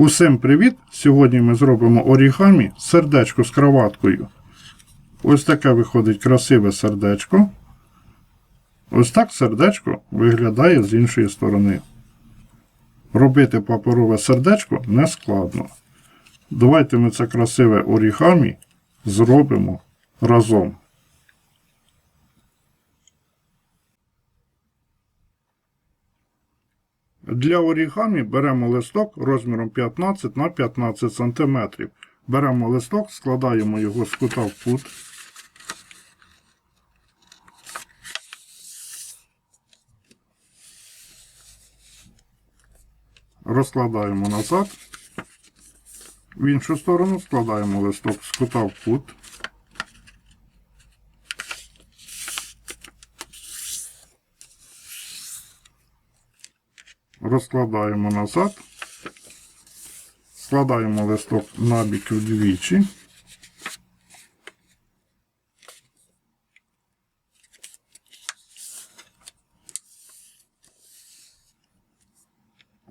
Усім привіт! Сьогодні ми зробимо орігамі сердечко з кроваткою. Ось таке виходить красиве сердечко. Ось так сердечко виглядає з іншої сторони. Робити паперове сердечко не складно. Давайте ми це красиве орігамі зробимо разом. Для орігамі беремо листок розміром 15 на 15 см. Беремо листок, складаємо його з кута в кут. Розкладаємо назад. В іншу сторону складаємо листок з кута в кут. Розкладаємо назад, складаємо листок на бік вдвічі.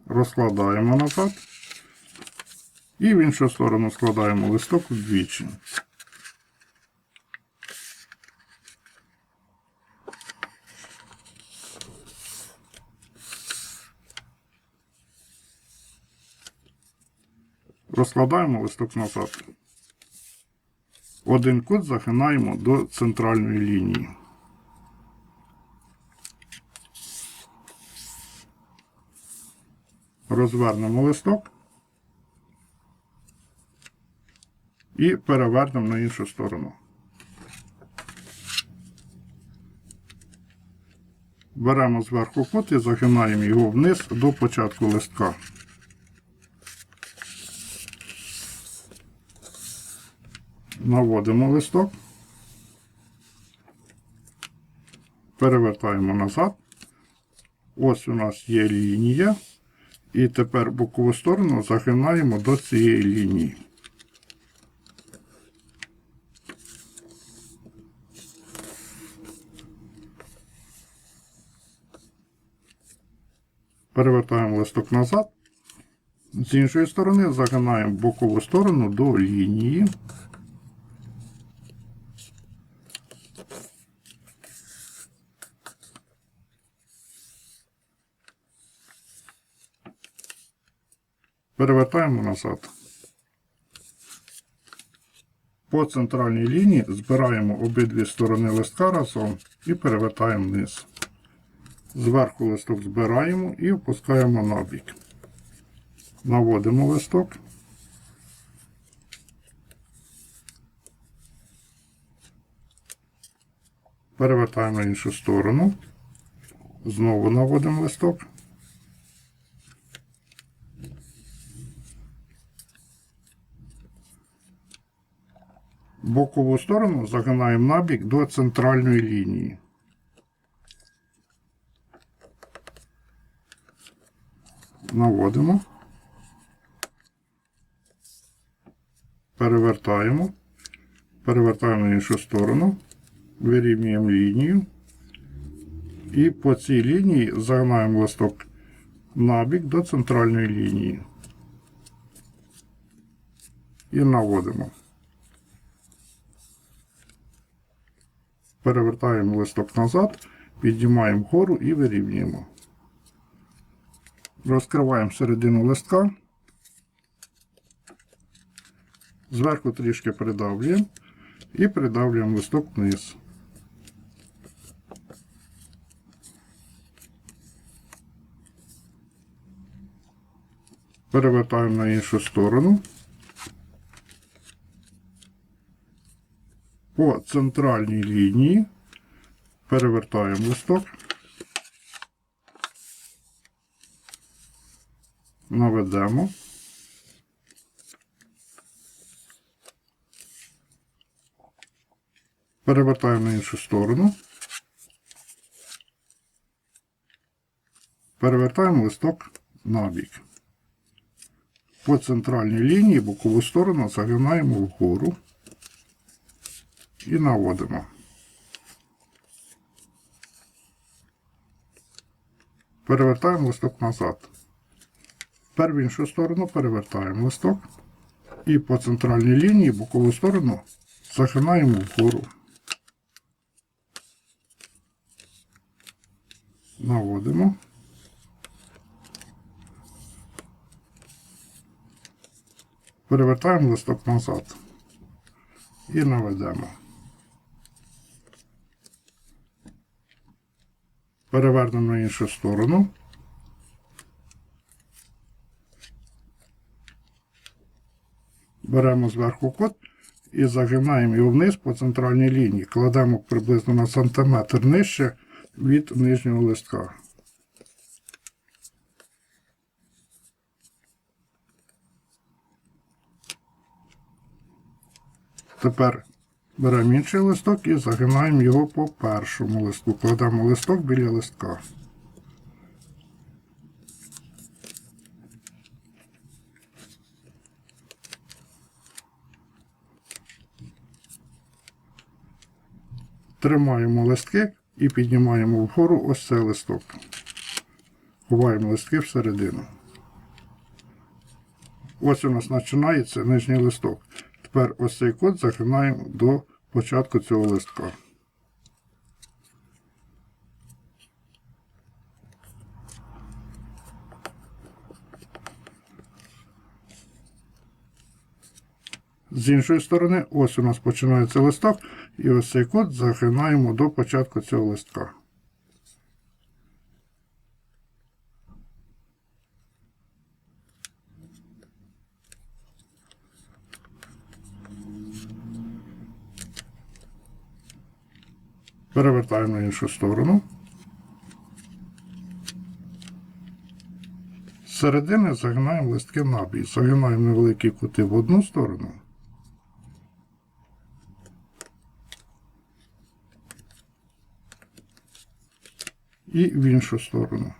Розкладаємо назад і в іншу сторону складаємо листок вдвічі. Розкладаємо листок назад. Один кут загинаємо до центральної лінії. Розвернемо листок і перевернемо на іншу сторону. Беремо зверху кут і загинаємо його вниз до початку листка. Наводимо листок, перевертаємо назад. Ось у нас є лінія. І тепер бокову сторону загинаємо до цієї лінії. Перевертаємо листок назад. З іншої сторони загинаємо бокову сторону до лінії. Перевертаємо назад. По центральній лінії збираємо обидві сторони листка разом і перевертаємо вниз. Зверху листок збираємо і опускаємо на бік. Наводимо листок. Перевертаємо іншу сторону. Знову наводимо листок. Бокову сторону загинаємо набік до центральної лінії. Наводимо, перевертаємо, перевертаємо на іншу сторону, вирівнюємо лінію. І по цій лінії загинаємо листок набік до центральної лінії. І наводимо. Перевертаємо листок назад, піднімаємо вгору і вирівнюємо. Розкриваємо середину листка. Зверху трішки придавлюємо і придавлюємо листок вниз. Перевертаємо на іншу сторону. По центральній лінії перевертаємо листок, наведемо. Перевертаємо на іншу сторону. Перевертаємо листок на бік. По центральній лінії бокову сторону загинаємо вгору і наводимо. Перевертаємо листок назад. Тепер в іншу сторону перевертаємо листок і по центральній лінії бокову сторону загинаємо вгору. Наводимо. Перевертаємо листок назад і наведемо. Перевернемо на іншу сторону. Беремо зверху кут і загинаємо його вниз по центральній лінії. Кладемо приблизно на сантиметр нижче від нижнього листка. Тепер беремо інший листок і загинаємо його по першому листку. Кладемо листок біля листка. Тримаємо листки і піднімаємо вгору ось цей листок. Ховаємо листки всередину. Ось у нас починається нижній листок. Тепер ось цей код загинаємо до початку цього листка. З іншої сторони, ось у нас починається листок, і ось цей код загинаємо до початку цього листка. Перевертаємо на іншу сторону. З середини загинаємо листки набій. Загинаємо невеликі кути в одну сторону. І в іншу сторону.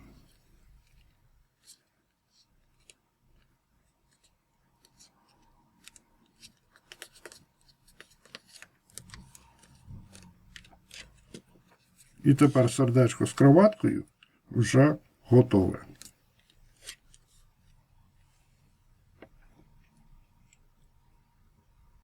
І тепер сердечко з кроваткою вже готове.